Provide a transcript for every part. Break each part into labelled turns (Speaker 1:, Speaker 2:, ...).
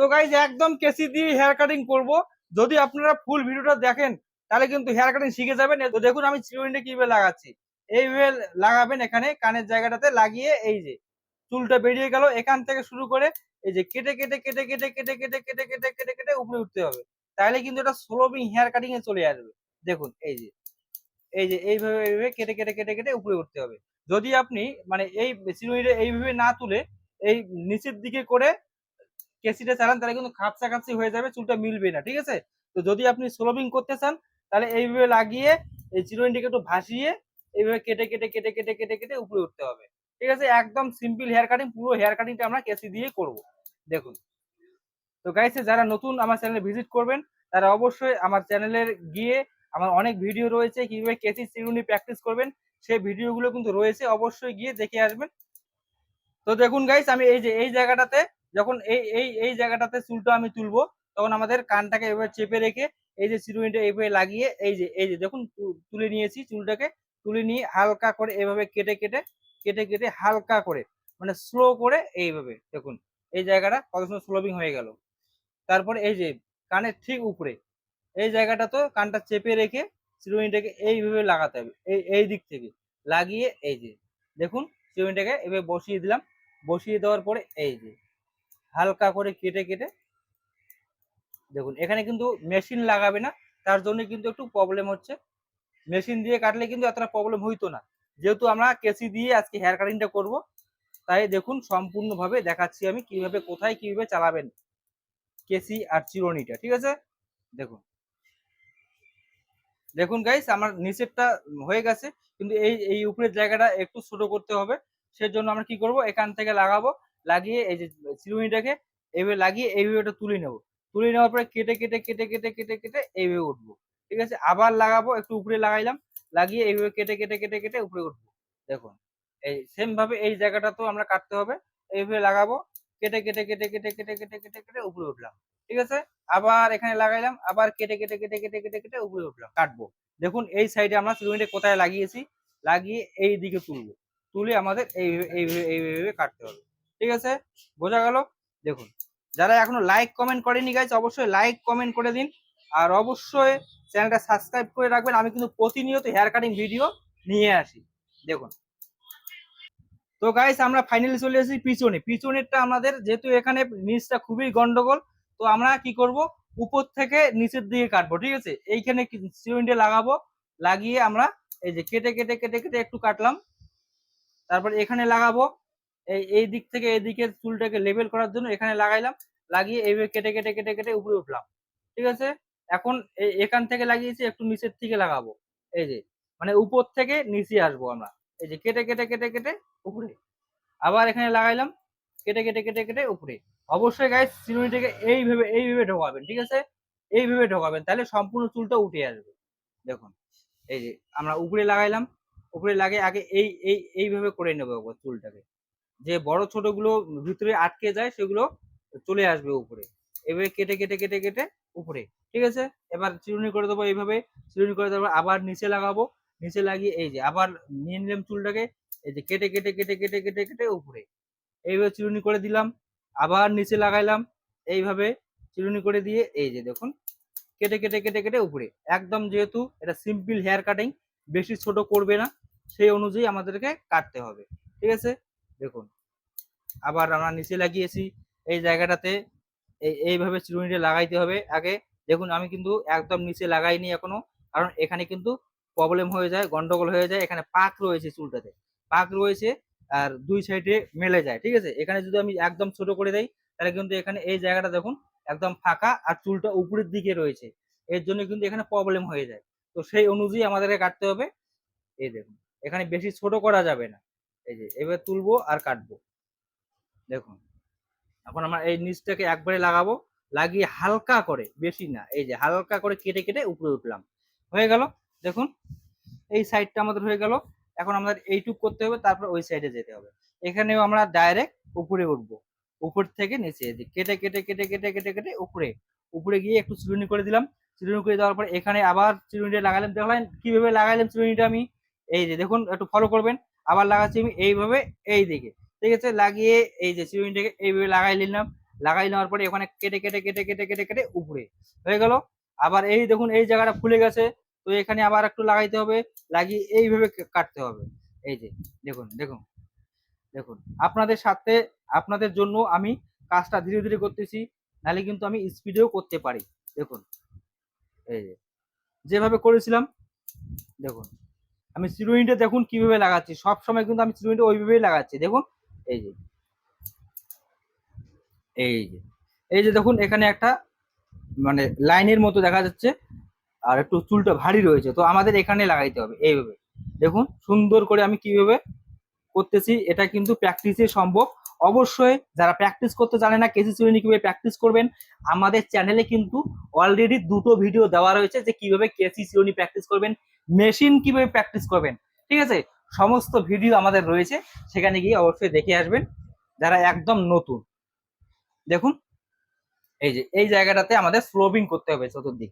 Speaker 1: তো গাইজ একদম কেসি দিয়ে হেয়ার কাটিং করব যদি আপনারা ফুল ভিডিওটা দেখেন তাহলে কিন্তু হেয়ার কাটিং শিখে যাবেন তো দেখুন আমি চিরুনিটা কীভাবে লাগাচ্ছি এইভাবে লাগাবেন এখানে কানের জায়গাটাতে লাগিয়ে এই যে চুলটা বেরিয়ে গেল এখান থেকে শুরু করে এই যে কেটে কেটে কেটে কেটে কেটে কেটে কেটে কেটে কেটে কেটে উপরে উঠতে হবে তাহলে কিন্তু এটা স্লোবিং হেয়ার কাটিং এ চলে আসবে দেখুন এই যে এই যে এইভাবে এইভাবে কেটে কেটে কেটে কেটে উপরে উঠতে হবে যদি আপনি মানে এই চিরুনিটা এইভাবে না তুলে এই নিচের দিকে করে কেসিটা চালান, তাহলে কিন্তু খাপসা খাপসি হয়ে যাবে, চুলটা মিলবে না, ঠিক আছে? তো যদি আপনি স্লোবিং করতে চান, তাহলে এইভাবে লাগিয়ে এই চিরুনিটাকে একটু ভাসিয়ে এইভাবে কেটে কেটে কেটে কেটে কেটে কেটে উপরে উঠতে হবে, ঠিক আছে? একদম সিম্পল হেয়ার কাটিং পুরো হেয়ার কাটিংটা আমরা কেসি দিয়ে করব, দেখুন। তো গাইছে যারা নতুন আমার চ্যানেলে ভিজিট করবেন, তারা অবশ্যই আমার চ্যানেলের গিয়ে আমার অনেক ভিডিও রয়েছে, কীভাবে কেসি চিরুনি প্র্যাকটিস করবেন, সেই ভিডিওগুলো কিন্তু রয়েছে, অবশ্যই গিয়ে দেখে আসবেন। তো দেখুন গাইস আমি এই যে, এই জায়গাটাতে যখন এই এই এই জায়গাটাতে চুলটা আমি তুলবো, তখন আমাদের কানটাকে এভাবে চেপে রেখে এই যে চিরুনিটা এইভাবে লাগিয়ে এই যে এই যে দেখুন তুলে নিয়েছি চুলটাকে, তুলে নিয়ে হালকা করে এভাবে কেটে কেটে কেটে কেটে হালকা করে মানে স্লো করে এইভাবে দেখুন, এই জায়গাটা কত সুন্দর স্লোবিং হয়ে গেল। তারপরে এই যে কানের ঠিক উপরে, এই জায়গাটা তো কানটা চেপে রেখে চিরুনিটাকে এইভাবে লাগাতে হবে, এই এই দিক থেকে লাগিয়ে এই যে, দেখুন চিরুনিটাকে এভাবে বসিয়ে দিলাম, বসিয়ে দেওয়ার পরে এই যে হালকা করে কেটে কেটে। দেখুন, এখানে কিন্তু মেশিন লাগাবে না। তার জন্য কিন্তু একটু প্রবলেম হচ্ছে। মেশিন দিয়ে কাটলে কিন্তু এতটা প্রবলেম হইতো না। যেহেতু আমরা কেসি দিয়ে আজকে হেয়ার কাটিংটা করব, তাই দেখুন, সম্পূর্ণভাবে দেখাচ্ছি আমি কীভাবে, কোথায়, কীভাবে চালাবেন কেসি আর চিরনিটা, ঠিক আছে? দেখুন। দেখুন গাইস আমার নিচেরটা হয়ে গেছে, কিন্তু এই এই উপরের জায়গাটা একটু ছোট করতে হবে। সেজন্য আমরা কি করব, এখান থেকে লাগাবো। লাগিয়ে এই যে চিরুনিটাকে এইভাবে লাগিয়ে এইভাবে ওটা তুলে নেব তুলে নেওয়ার পরে কেটে কেটে কেটে কেটে কেটে কেটে এইভাবে উঠবো ঠিক আছে আবার লাগাবো একটু উপরে লাগাইলাম লাগিয়ে এইভাবে কেটে কেটে কেটে কেটে উপরে উঠবো দেখুন এই সেম ভাবে এই জায়গাটা তো আমরা কাটতে হবে এইভাবে লাগাবো কেটে কেটে কেটে কেটে কেটে কেটে কেটে কেটে উপরে উঠলাম ঠিক আছে আবার এখানে লাগাইলাম আবার কেটে কেটে কেটে কেটে কেটে কেটে উপরে উঠলাম কাটবো দেখুন এই সাইডে আমরা চিরুনিটা কোথায় লাগিয়েছি লাগিয়ে এই দিকে তুলবো তুলে আমাদের এই এইভাবে এইভাবে কাটতে হবে ঠিক আছে? বোঝা গেল? দেখুন, যারা এখনও লাইক কমেন্ট করেনি গাইজ অবশ্যই লাইক কমেন্ট করে দিন। আর অবশ্যই চ্যানেলটা সাবস্ক্রাইব করে রাখবেন। আমি কিন্তু প্রতিনিয়ত হেয়ার কাটিং ভিডিও নিয়ে আসি। দেখুন। তো গাইস আমরা ফাইনালি চলে এসেছি পিছনে। পিছনেরটা আমাদের, যেহেতু এখানে নিচটা খুবই গন্ডগোল, তো আমরা কি করব? উপর থেকে নিচের দিকে কাটবো, ঠিক আছে? এইখানে সিমেন্টে লাগাবো, লাগিয়ে আমরা এই যে কেটে কেটে কেটে কেটে একটু কাটলাম। তারপর এখানে লাগাবো। এই এই দিক থেকে এই দিকে চুলটাকে লেভেল করার জন্য এখানে লাগাইলাম, লাগিয়ে এইভাবে কেটে কেটে কেটে কেটে উপরে উঠলাম। ঠিক আছে? এখন এখান থেকে লাগিয়েছি, একটু নিচের থেকে লাগাবো। এই যে মানে উপর থেকে নিচে আসব আমরা। এই যে, কেটে কেটে কেটে কেটে উপরে। আবার এখানে লাগাইলাম, কেটে কেটে কেটে কেটে উপরে। অবশ্যই গাইস চিরুনিটাকে এইভাবে এইভাবে ঢোকাবেন, ঠিক আছে? এইভাবে ঢোকাবেন, তাহলে সম্পূর্ণ চুলটা উঠে আসবে। দেখুন, এই যে, আমরা উপরে লাগাইলাম, উপরে লাগিয়ে আগে এই এই, এইভাবে করে নেব চুলটাকে। যে বড় ছোটগুলো ভিতরে আটকে যায়, সেগুলো চলে আসবে উপরে। এভাবে কেটে কেটে কেটে কেটে উপরে। ঠিক আছে? এবার চিরুনি করে দেবো এইভাবে। চিরুনি করে দেবো আবার নিচে লাগাবো। নিচে লাগিয়ে এই যে আবার নিয়ে নিলাম চুলটাকে। এই যে কেটে কেটে কেটে কেটে কেটে কেটে উপরে। এইভাবে চিরুনি করে দিলাম। আবার নিচে লাগাইলাম। এইভাবে চিরুনি করে দিয়ে এই যে দেখুন, কেটে কেটে কেটে কেটে উপরে। একদম যেহেতু এটা সিম্পল হেয়ার কাটিং বেশি ছোট করবে না। সেই অনুযায়ী আমাদেরকে কাটতে হবে। ঠিক আছে? দেখুন। আবার আমরা নিচে লাগিয়েছি, এই জায়গাটাতে এই, এইভাবে চিরুনিটা লাগাইতে হবে। আগে দেখুন, আমি কিন্তু একদম নিচে লাগাইনি এখনও, কারণ এখানে কিন্তু প্রবলেম হয়ে যায়, গন্ডগোল হয়ে যায়। এখানে পাক রয়েছে চুলটাতে। পাক রয়েছে আর দুই সাইডে মেলে যায়, ঠিক আছে? এখানে যদি আমি একদম ছোট করে দেই, তাহলে কিন্তু এখানে এই জায়গাটা দেখুন, একদম ফাঁকা আর চুলটা উপরের দিকে রয়েছে। এর জন্য কিন্তু এখানে প্রবলেম হয়ে যায়। তো সেই অনুযায়ী আমাদেরকে কাটতে হবে। এই দেখুন, এখানে বেশি ছোট করা যাবে না। এই যে, এবার তুলবো আর কাটবো। দেখুন, এখন আমরা এই নিচটাকে একবারে লাগাবো, লাগিয়ে হালকা করে, বেশি না, এই যে হালকা করে কেটে কেটে উপরে উঠলাম। হয়ে গেল? দেখুন, এই সাইডটা আমাদের হয়ে গেল। এখন আমাদের এইটুক করতে হবে, তারপর ওই সাইডে যেতে হবে। এখানেও আমরা ডাইরেক্ট উপরে উঠবো। উপর থেকে নিচে কেটে কেটে কেটে কেটে কেটে কেটে উপরে। উপরে গিয়ে একটু চিরুনি করে দিলাম। চিরুনি করে দেওয়ার পর এখানে আবার চিরুনিটা লাগালাম। দেখলেন কীভাবে লাগাইলাম চিরুনিটা আমি? এই যে দেখুন, একটু ফলো করবেন। আবার লাগাচ্ছি আমি এইভাবে এই দিকে। ঠিক আছে? লাগিয়ে এই যে চিরুনিটাকে এইভাবে লাগাই নিলাম। লাগাই নেওয়ার পরে ওখানে কেটে কেটে কেটে কেটে কেটে কেটে উপরে। হয়ে গেল? আবার এই দেখুন, এই জায়গাটা ফুলে গেছে। তো এখানে আবার একটু লাগাইতে হবে। লাগিয়ে এইভাবে কাটতে হবে। এই যে, দেখুন দেখুন দেখুন। আপনাদের সাথে, আপনাদের জন্য আমি কাজটা ধীরে ধীরে করতেছি। নাহলে কিন্তু আমি স্পিডেও করতে পারি। দেখুন, এই যে, যেভাবে করেছিলাম, দেখুন। আমি সিরোইনটা দেখুন কীভাবে লাগাচ্ছি। সব সময় কিন্তু আমি সিরোইনটা ওইভাবেই লাগাচ্ছি। দেখুন, এই যে এই যে এই যে দেখুন, এখানে একটা মানে লাইনের মতো দেখা যাচ্ছে আর একটু চুলটা ভারী রয়েছে। তো আমাদের এখানে লাগাইতে হবে এইভাবে। দেখুন, সুন্দর করে আমি কীভাবে করতেছি, এটা কিন্তু প্র্যাকটিসে সম্ভব। অবশ্যই যারা প্র্যাকটিস করতে জানে না কেসি শ্রেণি কীভাবে প্র্যাকটিস করবেন। আমাদের চ্যানেলে কিন্তু অলরেডি দুটো ভিডিও দেওয়া রয়েছে যে কীভাবে কেসি শ্রেণি প্র্যাকটিস করবেন মেশিন কীভাবে প্র্যাকটিস করবেন। ঠিক আছে? সমস্ত ভিডিও আমাদের রয়েছে, সেখানে গিয়ে অবশ্যই দেখে আসবেন, যারা একদম নতুন। দেখুন, এই যে, এই জায়গাটাতে আমাদের স্লোবিং করতে হবে চতুর্দিক।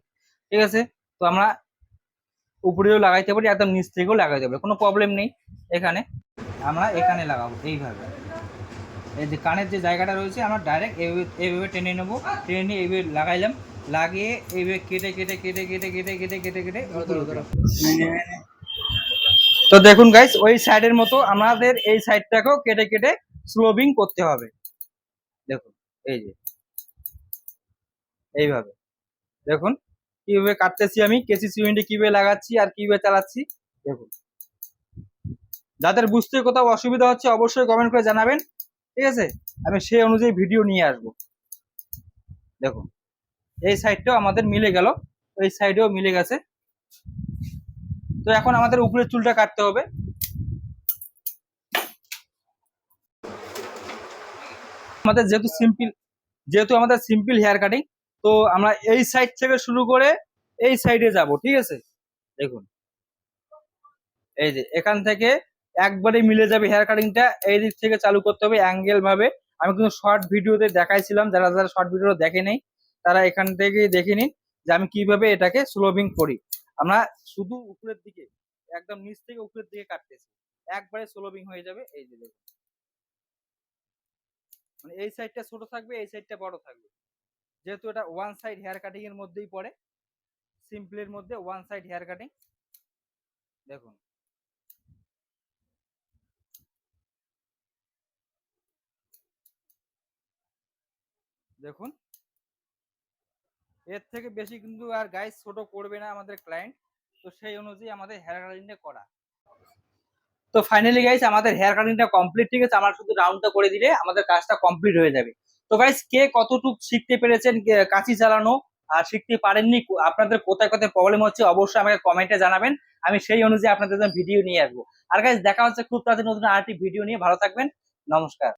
Speaker 1: ঠিক আছে? তো আমরা উপরেও লাগাইতে পারি, একদম নিচ থেকেও লাগাইতে পারি, কোনো প্রবলেম নেই। এখানে আমরা এখানে লাগাবো, এইভাবে। এই যে কানের যে জায়গাটা রয়েছে, আমরা ডাইরেক্ট এইভাবে টেনে নেব। টেনে নিয়ে এইভাবে লাগাইলাম, লাগিয়ে এইভাবে কেটে কেটে কেটে কেটে কেটে কেটে কেটে কেটে তো দেখুন গাইস ওই সাইডের মতো আমাদের এই সাইডটাকেও কেটে কেটে স্লোবিং করতে হবে। দেখুন, এই যে। এইভাবে। দেখুন, কীভাবে কাটতেছি আমি, কেসি সিমেন্টে কীভাবে লাগাচ্ছি আর কীভাবে চালাচ্ছি, দেখুন। যাদের বুঝতে কোথাও অসুবিধা হচ্ছে, অবশ্যই কমেন্ট করে জানাবেন। ঠিক আছে? আমি সেই অনুযায়ী ভিডিও নিয়ে আসব। দেখুন এই সাইডটাও আমাদের মিলে গেল। এই সাইডেও মিলে গেছে। তো এখন আমাদের উপরের চুলটা কাটতে হবে। আমাদের যেহেতু সিম্পল যেহেতু আমাদের সিম্পল হেয়ার কাটিং তো আমরা এই সাইড থেকে শুরু করে এই সাইডে যাব, ঠিক আছে? দেখুন। এই যে, এখান থেকে একবারে মিলে যাবে হেয়ার কাটিংটা এই দিক থেকে চালু করতে হবে অ্যাঙ্গেল ভাবে। আমি কিন্তু শর্ট ভিডিওতে দেখাইছিলাম, যারা যারা শর্ট ভিডিও দেখে নেই, তারা এখান থেকে দেখে নিন যে আমি কীভাবে এটাকে স্লোবিং করি। আমরা শুধু উপরের দিকে, একদম নিচ থেকে উপরের দিকে কাটতেছি। একবারে স্লোবিং হয়ে যাবে, এই যে মানে এই সাইডটা ছোট থাকবে, এই সাইডটা বড় থাকবে। যেহেতু এটা ওয়ান সাইড হেয়ার কাটিং এর মধ্যেই পড়ে সিম্পলের মধ্যে ওয়ান সাইড হেয়ার কাটিং দেখুন। দেখুন। এর থেকে বেশি কিন্তু আর গাইস ছোট করবে না আমাদের ক্লায়েন্ট তো সেই অনুযায়ী আমাদের হেয়ার কাটিংটা করা। তো ফাইনালি গাইস আমাদের হেয়ার কাটিংটা কমপ্লিট ঠিক আছে? আমার শুধু রাউন্ডটা করে দিলে আমাদের কাজটা কমপ্লিট হয়ে যাবে। তো গাইস কে কতটুকু শিখতে পেরেছেন কাঁচি চালানো আর শিখতে পারেননি, আপনাদের কোথায় কোথায় প্রবলেম হচ্ছে অবশ্যই আমাকে কমেন্টে জানাবেন। আমি সেই অনুযায়ী আপনাদের জন্য ভিডিও নিয়ে আসব। আর গাইস দেখা হচ্ছে খুব তাড়াতাড়ি নতুন আরেকটি ভিডিও নিয়ে। ভালো থাকবেন। নমস্কার।